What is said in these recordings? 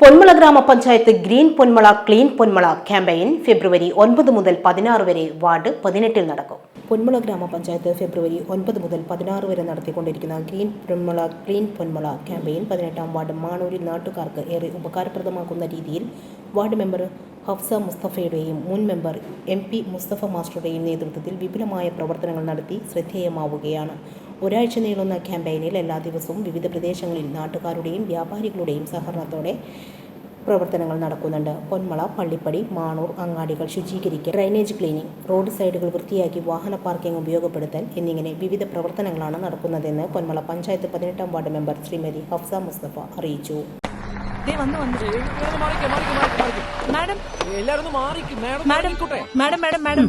പൊന്മള ഗ്രാമപഞ്ചായത്ത് green Ponmala clean Ponmala campaign February ഒൻപത് മുതൽ പതിനാറ് വരെ വാർഡ് പതിനെട്ടിൽ നടക്കും. പൊന്മള ഗ്രാമപഞ്ചായത്ത് ഫെബ്രുവരി ഒൻപത് മുതൽ പതിനാറ് വരെ നടത്തിക്കൊണ്ടിരിക്കുന്ന green Ponmala clean Ponmala campaign പതിനെട്ടാം വാർഡ് മാണൂരിൽ നാട്ടുകാർക്ക് ഏറെ ഉപകാരപ്രദമാക്കുന്ന രീതിയിൽ വാർഡ് മെമ്പർ ഹഫ്സ മുസ്തഫയുടെയും മുൻ മെമ്പർ എം പി മുസ്തഫ മാസ്റ്ററുടെയും നേതൃത്വത്തിൽ വിപുലമായ പ്രവർത്തനങ്ങൾ നടത്തി ശ്രദ്ധേയമാവുകയാണ്. ഒരാഴ്ച നീളുന്ന ക്യാമ്പയിനിൽ എല്ലാ ദിവസവും വിവിധ പ്രദേശങ്ങളിൽ നാട്ടുകാരുടെയും വ്യാപാരികളുടെയും സഹകരണത്തോടെ പ്രവർത്തനങ്ങൾ നടക്കുന്നുണ്ട്. പൊന്മള പള്ളിപ്പടി മാണൂർ അങ്ങാടികൾ ശുചീകരിക്കൽ ഡ്രൈനേജ് ക്ലീനിംഗ് റോഡ് സൈഡുകൾ വൃത്തിയാക്കി വാഹന പാർക്കിംഗ് ഉപയോഗപ്പെടുത്തൽ എന്നിങ്ങനെ വിവിധ പ്രവർത്തനങ്ങളാണ് നടക്കുന്നതെന്ന് പൊന്മള പഞ്ചായത്ത് പതിനെട്ടാം വാർഡ് മെമ്പർ ശ്രീമതി ഹഫ്സ മുസ്തഫ അറിയിച്ചു. ദേ വന്നു വന്നു. മാഡം. Madam madam madam.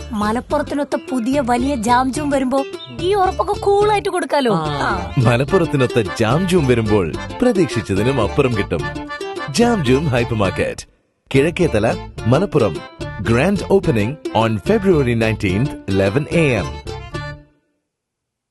മലപ്പുറത്തിനൊത്ത പുതിയ വലിയ ജാംജും വരുമ്പോ ഈ ഉറപ്പൊക്കെ കൂളായിട്ട് കൊടുക്കാലോ. മലപ്പുറത്തിനൊത്ത ജാംജൂം വരുമ്പോൾ പ്രതീക്ഷിച്ചതിനും അപ്പുറം കിട്ടും. Jamjoom hypermarket Kizhakkethala Malappuram. Grand opening on February nineteenth eleven A M